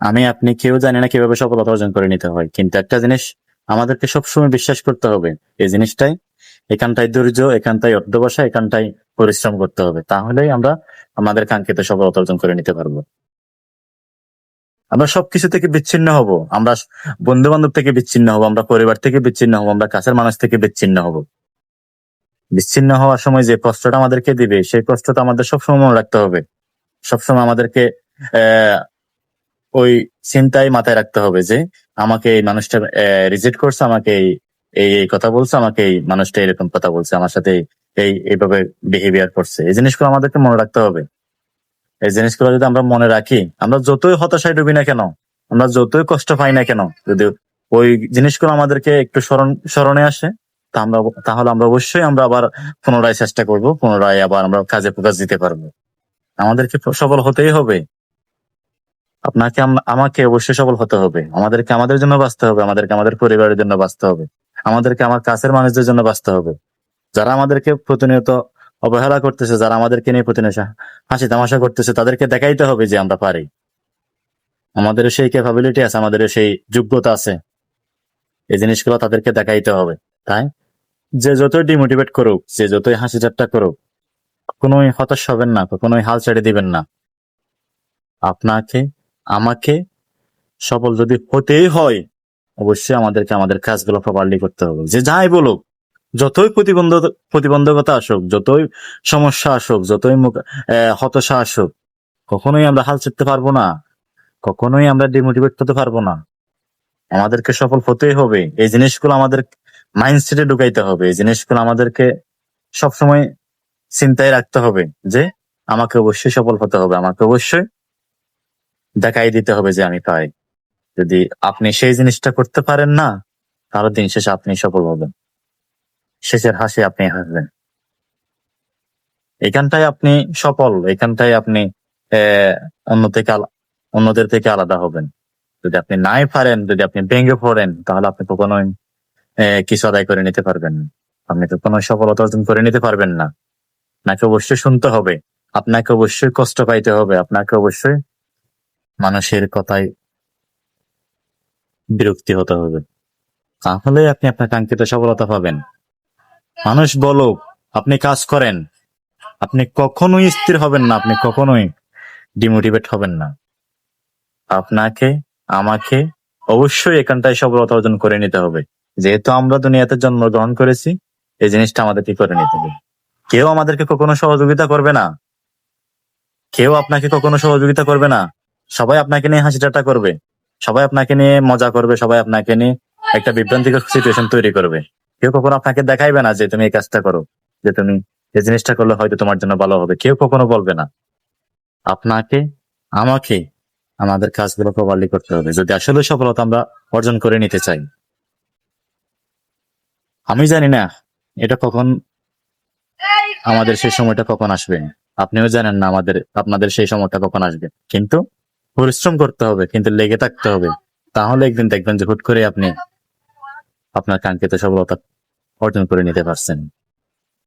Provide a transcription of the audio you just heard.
আমি, আপনি কেউ জানি না কীভাবে সফলতা অর্জন করে নিতে হয়। কিন্তু একটা জিনিস আমাদেরকে সবসময় বিশ্বাস করতে হবে, এই জিনিসটাই। এখানটাই ধৈর্য এখানটাই অধ্যবসা এখানটাই পরিশ্রম করতে হবে। তাহলেই আমরা আমাদের কাঙ্ক্ষিত সফলতা অর্জন করে নিতে পারব। আমরা সবকিছু থেকে বিচ্ছিন্ন হব। আমরা বন্ধু বান্ধব থেকে বিচ্ছিন্ন হব, আমরা পরিবার থেকে বিচ্ছিন্ন হব, আমরা কাছের মানুষ থেকে বিচ্ছিন্ন হব। বিচ্ছিন্ন হওয়ার সময় যে কষ্টটা আমাদেরকে দিবে, সেই কষ্টটা আমাদের সবসময় মনে রাখতে হবে। সবসময় আমাদেরকে, আহ ওই চিন্তায় মাথায় রাখতে হবে যে আমাকে এই মানুষটা রিজেক্ট করছে, আমাকে এই এই কথা বলছে, আমাকে এই মানুষটা এরকম কথা বলছে, আমার সাথে এই, এইভাবে বিহেভিয়ার করছে। এই জিনিসগুলো আমাদেরকে মনে রাখতে হবে। এই জিনিসগুলো যদি আমরা মনে রাখি, আমরা যতই হতাশায় ডুবি না কেন, আমরা যতই কষ্ট পাই না কেন, যদি ওই জিনিসগুলো আমাদেরকে একটু স্মরণ, স্মরণে আসে, তা আমরা, তাহলে আমরা অবশ্যই আমরা আবার পুনরায় চেষ্টা করব, পুনরায় আবার আমরা কাজে প্রকাশ দিতে পারব। আমাদেরকে সফল হতেই হবে। আপনাকে আম- আমাকে অবশ্যই সফল হতে হবে। আমাদেরকে আমাদের জন্য বাঁচতে হবে, আমাদেরকে আমাদের পরিবারের জন্য বাঁচতে হবে, আমাদেরকে আমার কাছের মানুষদের জন্য বাঁচতে হবে। যারা আমাদেরকে প্রতিনিয়ত অবহেলা করতেছে, যারা আমাদেরকে নিয়ে প্রতিনিয়ত হাসি তামাশা করতেছে, তাদেরকে দেখাইতে হবে যে আমরা পারি। আমাদের সেই ক্যাপাবিলিটি আছে আমাদের সেই যোগ্যতা আছে। এই জিনিসগুলো তাদেরকে দেখাইতে হবে, তাই? যে যতই ডিমোটিভেট করুক, যে যতই হাসি ঠাট্টা করুক, কখনোই হতাশ হবেন না, কখনোই হাল ছেড়ে দিবেন না। আপনাকে আমাকে সফল যদি হতেই হয়, অবশ্যই আমাদেরকে আমাদের কাজগুলো প্রপারলি করতে হবে। যে যাই বলুক, যতই প্রতিবন্ধক প্রতিবন্ধকতা আসুক, যতই সমস্যা আসুক, যতই হতাশা আসুক, কখনোই আমরা হাল ছেড়তে পারব না। কখনোই আমরা ডিমোটিভেট হতে পারব না। আমাদেরকে সফল হতেই হবে। এই জিনিসগুলো আমাদের মাইন্ডসেটে ঢুকাইতে হবে। এই জিনিসগুলো আমাদেরকে সবসময় চিন্তায় রাখতে হবে যে, আমাকে অবশ্যই সফল হতে হবে। আমাকে অবশ্যই দেখাই দিতে হবে যে আমি পাই যদি আপনি সেই জিনিসটা করতে পারেন না, তাহলে দিন শেষে আপনি সফল হবেন। শেষের হাসি আপনি হাসবেন। এখানটাই আপনি সফল এখানটাই আপনি অন্য থেকে অন্যদের থেকে আলাদা হবেন। যদি আপনি নাই পারেন, যদি আপনি ভেঙে পড়েন, তাহলে আপনি কখনোই কিছু আদায় করে নিতে পারবেন না। আপনি কখনোই সফলতা অর্জন করে নিতে পারবেন না। আপনাকে অবশ্যই শুনতে হবে। আপনাকে অবশ্যই কষ্ট পাইতে হবে। আপনাকে অবশ্যই মানুষের কথায় বিরক্তি হতে হবে। তাহলে আপনি আপনার কাঙ্ক্ষিত সফলতা পাবেন। মানুষ বলুক, আপনি কাজ করেন। আপনি কখনোই স্থির হবেন না, আপনি কখনোই ডিমোটিভেট হবেন না। আপনাকে, আমাকে অবশ্যই এখানটায় সফলতা অর্জন করে নিতে হবে। যেহেতু আমরা দুনিয়াতে জন্মগ্রহণ করেছি, এই জিনিসটা আমাদেরকে করে নিতে হবে। কেউ আমাদেরকে কখনো সহযোগিতা করবে না। কেউ আপনাকে কখনো সহযোগিতা করবে না। সবাই আপনাকে নিয়ে হাসি ঠাট্টা করবে, সবাই আপনাকে নিয়ে মজা করবে, সবাই আপনাকে নিয়ে একটা বিভ্রান্তিকর সিচুয়েশন তৈরি করবে। কেউ কখনো আপনাকে দেখাইবে না যে তুমি এই কাজটা করো, যে তুমি এই জিনিসটা করলে হয়তো তোমার জন্য ভালো হবে। কেউ কখনো বলবে না। আপনাকে, আমাকে আমাদের কাজগুলো প্রপারলি করতে হবে। যদি আসলে সফলতা আমরা অর্জন করে নিতে চাই। আমি জানি না এটা কখন আমাদের সেই সময়টা কখন আসবে। আপনিও জানেন না আমাদের, আপনাদের সেই সময়টা কখন আসবে। কিন্তু পরিশ্রম করতে হবে, কিন্তু লেগে থাকতে হবে। তাহলে একদিন দেখবেন যে হুট করে আপনি আপনার কাঙ্ক্ষিত সফলতা অর্জন করে নিতে পারছেন।